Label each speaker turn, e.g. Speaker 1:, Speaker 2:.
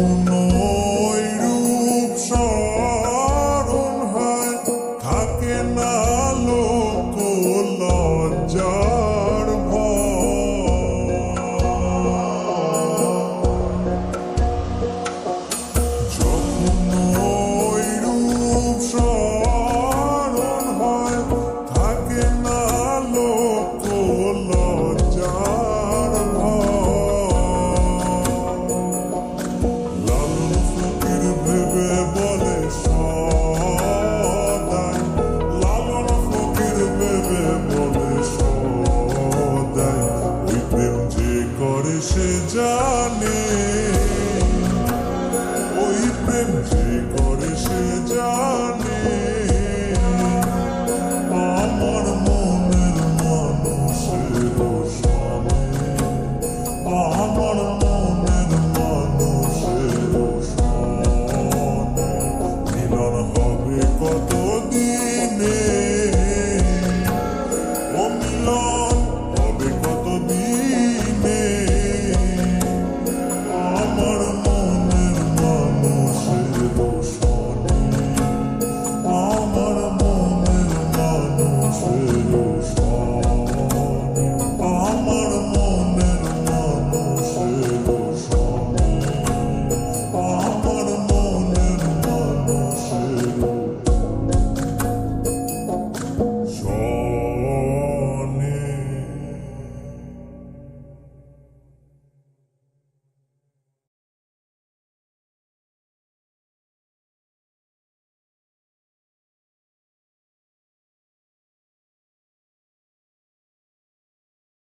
Speaker 1: home. প্রেম করে সে জানে।